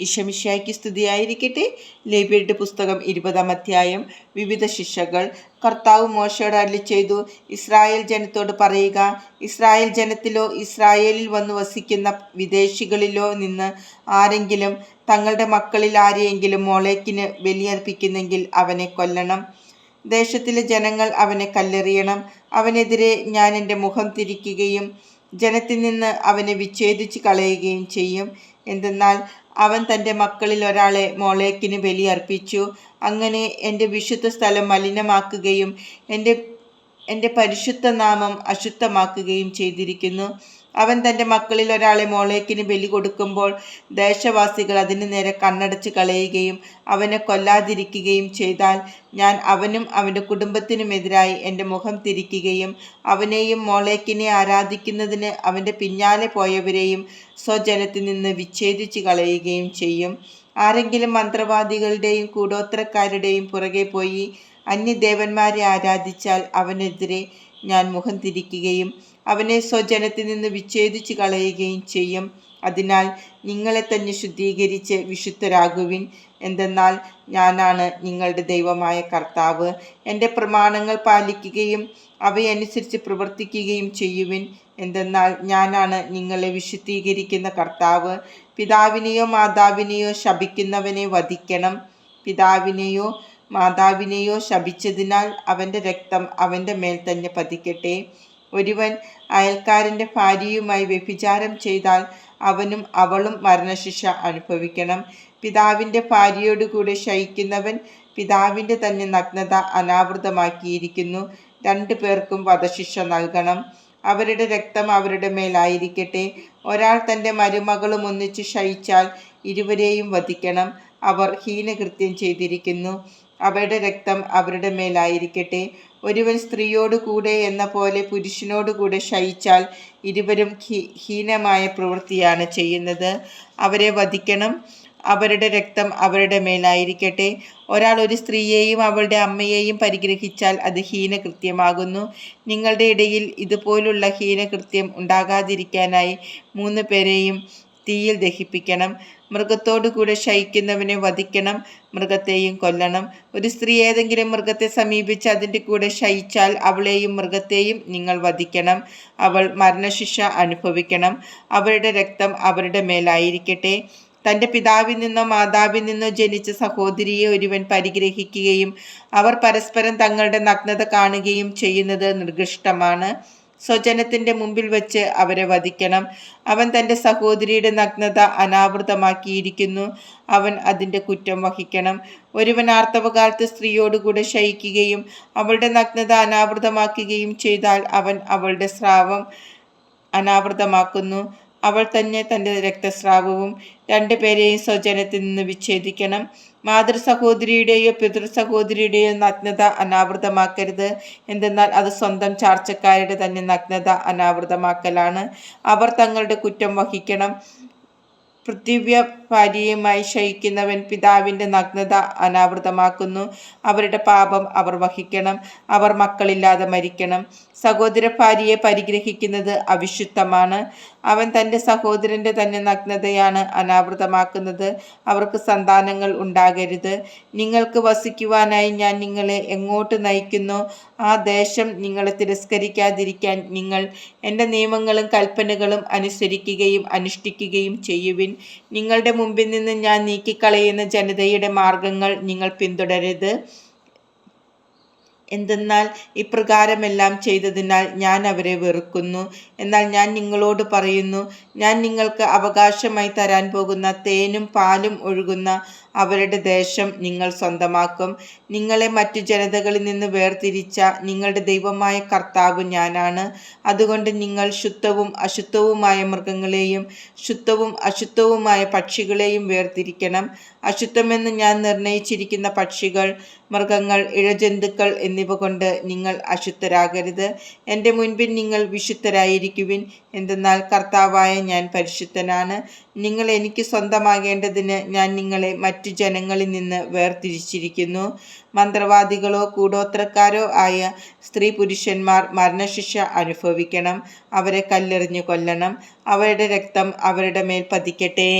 ഇഷമിഷായ്ക്ക് സ്തുതിയായിരിക്കട്ടെ. ലേബിയുടെ പുസ്തകം ഇരുപതാം അധ്യായം. വിവിധ ശിക്ഷകൾ. കർത്താവ് മോശയോട് അരളി ചെയ്തു ഇസ്രായേൽ ജനത്തോട് പറയുക ഇസ്രായേൽ ജനത്തിലോ ഇസ്രായേലിൽ വന്ന് വസിക്കുന്ന വിദേശികളിലോ നിന്ന് ആരെങ്കിലും തങ്ങളുടെ മക്കളിൽ ആരെയെങ്കിലും മോളേക്കിന് ബലിയർപ്പിക്കുന്നെങ്കിൽ അവനെ കൊല്ലണം. ദേശത്തിലെ ജനങ്ങൾ അവനെ കല്ലെറിയണം. അവനെതിരെ ഞാൻ എന്റെ മുഖം തിരിക്കുകയും ജനത്തിൽ നിന്ന് അവനെ വിച്ഛേദിച്ച് കളയുകയും ചെയ്യും. എന്തെന്നാൽ അവൻ തന്റെ മക്കളിൽ ഒരാളെ മോളേക്കിന് ബലിയർപ്പിച്ചു അങ്ങനെ എന്റെ വിശുദ്ധ സ്ഥലം മലിനമാക്കുകയും എന്റെ എന്റെ പരിശുദ്ധ നാമം അശുദ്ധമാക്കുകയും ചെയ്തിരിക്കുന്നു. അവൻ തന്റെ മക്കളിൽ ഒരാളെ മോളേക്കിന് ബലി കൊടുക്കുമ്പോൾ ദേശവാസികൾ അതിനു നേരെ കണ്ണടച്ച് കളയുകയും അവനെ കൊല്ലാതിരിക്കുകയും ചെയ്താൽ ഞാൻ അവനും അവന്റെ കുടുംബത്തിനുമെതിരായി എന്റെ മുഖം തിരിക്കുകയും അവനെയും മോളേക്കിനെ ആരാധിക്കുന്നതിന് അവന്റെ പിന്നാലെ പോയവരെയും സ്വജനത്തിൽ നിന്ന് വിച്ഛേദിച്ച് കളയുകയും ചെയ്യും. ആരെങ്കിലും മന്ത്രവാദികളുടെയും കൂടോത്രക്കാരുടെയും പുറകെ പോയി അന്യദേവന്മാരെ ആരാധിച്ചാൽ അവനെതിരെ ഞാൻ മുഖം തിരിക്കുകയും അവനെ സ്വജനത്തിൽ നിന്ന് വിച്ഛേദിച്ച് കളയുകയും ചെയ്യും. അതിനാൽ നിങ്ങളെ തന്നെ ശുദ്ധീകരിച്ച് വിശുദ്ധരാകുവിൻ. എന്തെന്നാൽ ഞാനാണ് നിങ്ങളുടെ ദൈവമായ കർത്താവ്. എന്റെ പ്രമാണങ്ങൾ പാലിക്കുകയും അവയനുസരിച്ച് പ്രവർത്തിക്കുകയും ചെയ്യുവിൻ. എന്തെന്നാൽ ഞാനാണ് നിങ്ങളെ വിശുദ്ധീകരിക്കുന്ന കർത്താവ്. പിതാവിനെയോ മാതാവിനെയോ ശപിക്കുന്നവനെ വധിക്കണം. പിതാവിനെയോ മാതാവിനെയോ ശപിച്ചതിനാൽ അവന്റെ രക്തം അവന്റെ മേൽ തന്നെ പതിക്കട്ടെ. ഒരുവൻ അയൽക്കാരന്റെ ഭാര്യയുമായി വ്യഭിചാരം ചെയ്താൽ അവനും അവളും മരണശിക്ഷ അനുഭവിക്കണം. പിതാവിന്റെ ഭാര്യയോടുകൂടെ ശയിക്കുന്നവൻ പിതാവിന്റെ തന്നെ നഗ്നത അനാവൃതമാക്കിയിരിക്കുന്നു. രണ്ടു പേർക്കും വധശിക്ഷ നൽകണം. അവരുടെ രക്തം അവരുടെ മേലായിരിക്കട്ടെ ഒരാൾ തന്റെ മരുമകളും ഒന്നിച്ച് ശയിച്ചാൽ ഇരുവരെയും വധിക്കണം. അവർ ഹീനകൃത്യം ചെയ്തിരിക്കുന്നു. അവരുടെ രക്തം അവരുടെ മേലായിരിക്കട്ടെ. ഒരുവൻ സ്ത്രീയോട് കൂടെ എന്ന പോലെ പുരുഷനോട് കൂടെ ശയിച്ചാൽ ഇരുവരും ഹീനമായ പ്രവൃത്തിയാണ് ചെയ്യുന്നത്. അവരെ വധിക്കണം. അവരുടെ രക്തം അവരുടെ മേലായിരിക്കട്ടെ. ഒരാൾ ഒരു സ്ത്രീയെയും അവളുടെ അമ്മയെയും പരിഗ്രഹിച്ചാൽ അത് ഹീനകൃത്യമാകുന്നു. നിങ്ങളുടെ ഇടയിൽ ഇതുപോലുള്ള ഹീനകൃത്യം ഉണ്ടാകാതിരിക്കാനായി മൂന്ന് പേരെയും തീയിൽ ദഹിപ്പിക്കണം. മൃഗത്തോടു കൂടെ ശയിക്കുന്നവനെ വധിക്കണം മൃഗത്തെയും കൊല്ലണം. ഒരു സ്ത്രീ ഏതെങ്കിലും മൃഗത്തെ സമീപിച്ച് അതിന്റെ കൂടെ ശയിച്ചാൽ അവളെയും മൃഗത്തെയും നിങ്ങൾ വധിക്കണം. അവൾ മരണശിക്ഷ അനുഭവിക്കണം. അവരുടെ രക്തം അവരുടെ മേലായിരിക്കട്ടെ. തന്റെ പിതാവിൽ നിന്നോ മാതാവിൽ നിന്നോ ജനിച്ച സഹോദരിയെ ഒരുവൻ പരിഗ്രഹിക്കുകയും അവർ പരസ്പരം തങ്ങളുടെ നഗ്നത കാണുകയും ചെയ്യുന്നത് നിർഗിഷ്ടമാണ് സ്വജനത്തിന്റെ മുമ്പിൽ വെച്ച് അവരെ വധിക്കണം. അവൻ തന്റെ സഹോദരിയുടെ നഗ്നത അനാവൃതമാക്കിയിരിക്കുന്നു. അവൻ അതിന്റെ കുറ്റം വഹിക്കണം. ഒരുവൻ ആർത്തവകാലത്ത് സ്ത്രീയോടുകൂടെ ശയിക്കുകയും അവളുടെ നഗ്നത അനാവൃതമാക്കുകയും ചെയ്താൽ അവൻ അവളുടെ സ്രാവം അനാവൃതമാക്കുന്നു. അവൾ തന്നെ തന്റെ രക്തസ്രാവവും രണ്ടുപേരെയും സ്വജനത്തിൽ നിന്ന് വിച്ഛേദിക്കണം. മാതൃ സഹോദരിയുടെയോ പിതൃ സഹോദരിയുടെയോ നഗ്നത അനാവൃതമാക്കരുത്. എന്തെന്നാൽ അത് സ്വന്തം ചാർച്ചക്കാരുടെ തന്നെ നഗ്നത അനാവൃതമാക്കലാണ്. അവർ തങ്ങളുടെ കുറ്റം വഹിക്കണം. പൃഥിവ്യ ഭാര്യയുമായി ശയിക്കുന്നവൻ പിതാവിന്റെ നഗ്നത അനാവൃതമാക്കുന്നു. അവരുടെ പാപം അവർ വഹിക്കണം. അവർ മക്കളില്ലാതെ മരിക്കണം. സഹോദര ഭാര്യയെ പരിഗ്രഹിക്കുന്നത് അവിശുദ്ധമാണ്. അവൻ തന്റെ സഹോദരന്റെ തന്നെ നഗ്നതയാണ് അനാവൃതമാക്കുന്നത്. അവർക്ക് സന്താനങ്ങൾ ഉണ്ടാകരുത്. നിങ്ങൾക്ക് വസിക്കുവാനായി ഞാൻ നിങ്ങളെ എങ്ങോട്ട് നയിക്കുന്നു? ആ ദേശം നിങ്ങളെ തിരസ്കരിക്കാതിരിക്കാൻ നിങ്ങൾ എന്റെ നിയമങ്ങളും കൽപ്പനകളും അനുസരിക്കുകയും അനുഷ്ഠിക്കുകയും ചെയ്യുവിൻ. നിങ്ങളുടെ മുമ്പിൽ നിന്ന് ഞാൻ നീക്കിക്കളയുന്ന ജനതയുടെ മാർഗങ്ങൾ നിങ്ങൾ പിന്തുടരരുത്. എന്തെന്നാൽ ഇപ്രകാരമെല്ലാം ചെയ്തതിനാൽ ഞാൻ അവരെ വെറുക്കുന്നു. എന്നാൽ ഞാൻ നിങ്ങളോട് പറയുന്നു ഞാൻ നിങ്ങൾക്ക് അവകാശമായി തരാൻ പോകുന്ന തേനും പാലും ഒഴുകുന്ന അവരുടെ ദേശം നിങ്ങൾ സ്വന്തമാക്കും. നിങ്ങളെ മറ്റു ജനതകളിൽ നിന്ന് വേർതിരിച്ച നിങ്ങളുടെ ദൈവമായ കർത്താവ് ഞാനാണ്. അതുകൊണ്ട് നിങ്ങൾ ശുദ്ധവും അശുദ്ധവുമായ മൃഗങ്ങളെയും ശുദ്ധവും അശുദ്ധവുമായ പക്ഷികളെയും വേർതിരിക്കണം. അശുദ്ധമെന്ന് ഞാൻ നിർണയിച്ചിരിക്കുന്ന പക്ഷികൾ മൃഗങ്ങൾ ഇഴജന്തുക്കൾ എന്നിവ കൊണ്ട് നിങ്ങൾ അശുദ്ധരാകരുത്. എന്റെ മുൻപിൽ നിങ്ങൾ വിശുദ്ധരായിരിക്കുവിൻ. എന്തെന്നാൽ കർത്താവായ ഞാൻ പരിശുദ്ധനാണ്. നിങ്ങൾ എനിക്ക് സ്വന്തമാകേണ്ടതിന് ഞാൻ നിങ്ങളെ മറ്റു ജനങ്ങളിൽ നിന്ന് വേർതിരിച്ചിരിക്കുന്നു. മന്ത്രവാദികളോ കൂടോത്രക്കാരോ ആയ സ്ത്രീ പുരുഷന്മാർ മരണശിക്ഷ അനുഭവിക്കണം. അവരെ കല്ലെറിഞ്ഞു കൊല്ലണം. അവരുടെ രക്തം അവരുടെ മേൽ പതിക്കട്ടെ.